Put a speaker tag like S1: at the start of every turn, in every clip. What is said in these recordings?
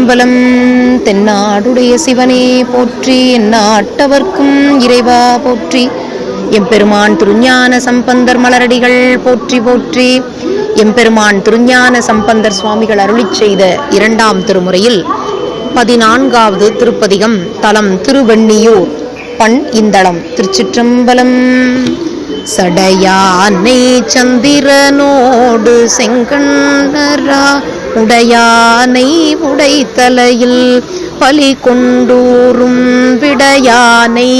S1: திருச்சிற்றம்பலம் தென்னாடுடைய சிவனே போற்றி என்னாட்டவர்க்கும் இறைவா போற்றி. எம்பெருமான் திருஞான சம்பந்தர் மலரடிகள் போற்றி போற்றி. எம்பெருமான் திருஞான சம்பந்தர் சுவாமிகள் அருளி செய்த இரண்டாம் திருமுறையில் பதினான்காவது திருப்பதிகம் தலம் திருவெண்ணியூர் பண் இந்தளம் திருச்சிற்றம்பலம். சடையானை சந்திரனோடு செங்கண்ணரா உடையானை உடைத்தலையில் பலி கொண்டூரும் விடையானை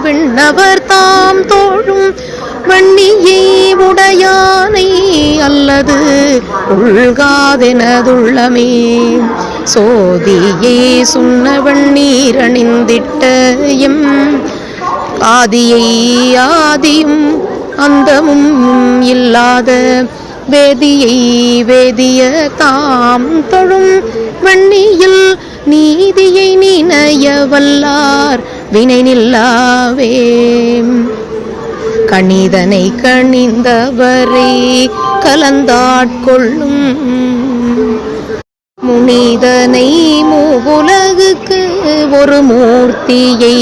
S1: விண்ணவர் தாம் தோழும் வன்னியை உடையானை அல்லது உள்காதெனதுள்ளமே. சோதியை சுண்ண வெண்ணீரணிந்திட்ட எம் ஆதியை ஆதியும் அந்தமும் இல்லாத வேதியை வேதிய தாம் தொழும் வன்னியில் நீதியை நினைய வல்லார் வினை நில்லாவே. கணிதனை கணிந்தவரை கலந்தாட்கொள்ளும் முனிதனை மூவுலகுக்கு ஒரு மூர்த்தியை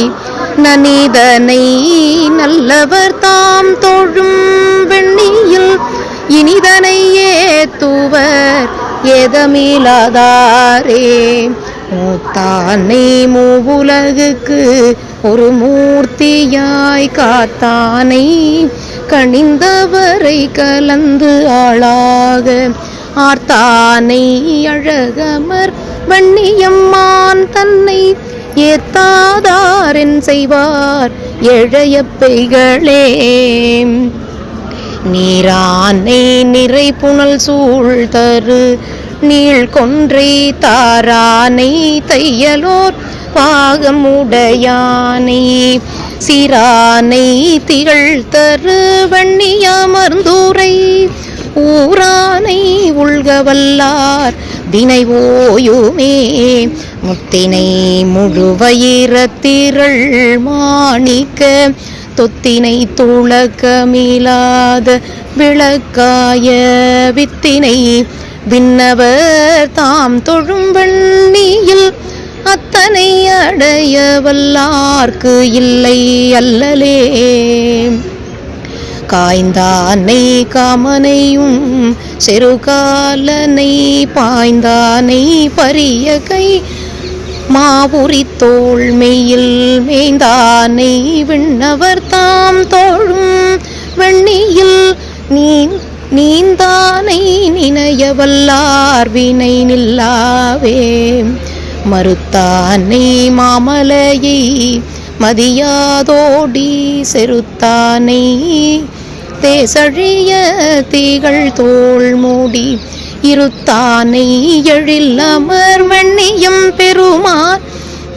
S1: நனிதனை நல்லவர் தாம் தொழும் வெண் இனிதனை ஏத்துவர் ஏதமில்லாதாரே மூத்தானை மூவுலகுக்கு ஒரு மூர்த்தியாய் காத்தானை கணிந்தவரை கலந்து ஆளாக. ஆர்த்தானை அழகமர் வன்னியம்மான் தன்னை ஏத்தாதாரென் செய்வார் எழைய பெய்களே. நீரானை நிறை புனல் சூழ் தரு. நீள் கொன்றை தாரானை தையலோர் பாகமுடையானை. சிரானை திகழ் தரு வன்னியமர்ந்தூரை. ஊரானை உள்கவல்லார் தினை ஓயுமே முத்தினை முழுவயிரத்திரள் மாணிக்க. தொத்தினை துளக்கமிலாத விளக்காய வித்தினை விண்ணவர் தாம் தொழும் வள்ளியில் அத்தனை அடைய வல்லார்க்கு இல்லை அல்லலே. காய்ந்தானை காமனையும் செருகாலனை பாய்ந்தானை பரிய கை மாவுரி தோல் மெயில் மேய்ந்தானை விண்ணவர் தாம் தோழும் வெண்ணியில் நீ நீந்தானை நினையவல்லார் வினை நில்லாவே. மறுத்தானை மாமலையை மதியாதோடி செருத்தானை தேசழிய தீகள் தோல் மூடி இருத்தானை எழில் அமர் வெண்ணியம் பெருமான்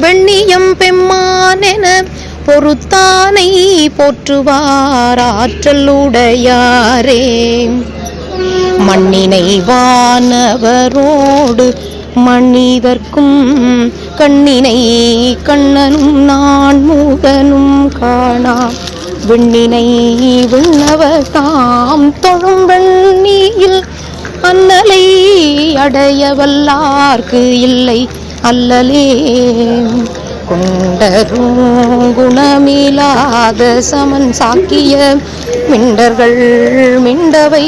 S1: வெண்ணியம் பெம்மானென பொறுத்தானை போற்றுவார் ஆற்றலுடையாரே மண்ணினை வானவரோடு மனிதர்க்கும் கண்ணினை கண்ணனும் நான் மூகனும் காணா விண்ணினை விண்ணவர் தாம் தொழும் வெண்ணியில் அன்னலை அடைய வல்லார்க்கு இல்லை அல்லலே. குண்டரும் குணமிலாத சமன் சாக்கிய மிண்டர்கள் மிண்டவை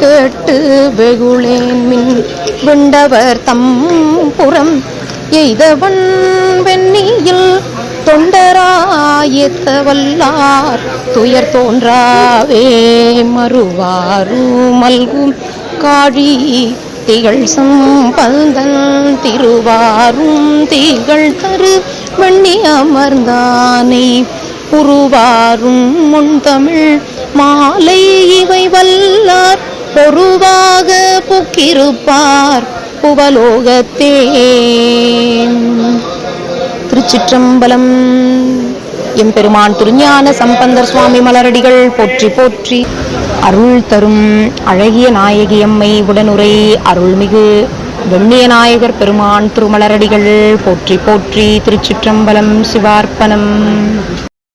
S1: கேட்டு வெகுளேன் மின் விண்டவர் தம் புறம் எய்தவன் வெண்ணியில் தொண்டராயத்த வல்லார் துயர் தோன்றாவே மறுவாரு மல்கும் காழி திகழ் சம்பந்தன் திருவாரும் திகழ் தரு வண்ணி அமர்ந்தானை உருவாரும் முன்தமிழ் மாலை இவை வல்லார் பொருவாக புக்கிருப்பார் புவலோகத்தே திருச்சிற்றம்பலம். எம்பெருமான் திருஞான சம்பந்தர் சுவாமி மலரடிகள் போற்றி போற்றி. அருள் தரும் அழகிய நாயகியம்மை உடனுரை அருள்மிகு வெண்ணிய நாயகர் பெருமான் திருமலரடிகள் போற்றி போற்றி திருச்சிற்றம்பலம் சிவார்ப்பணம்.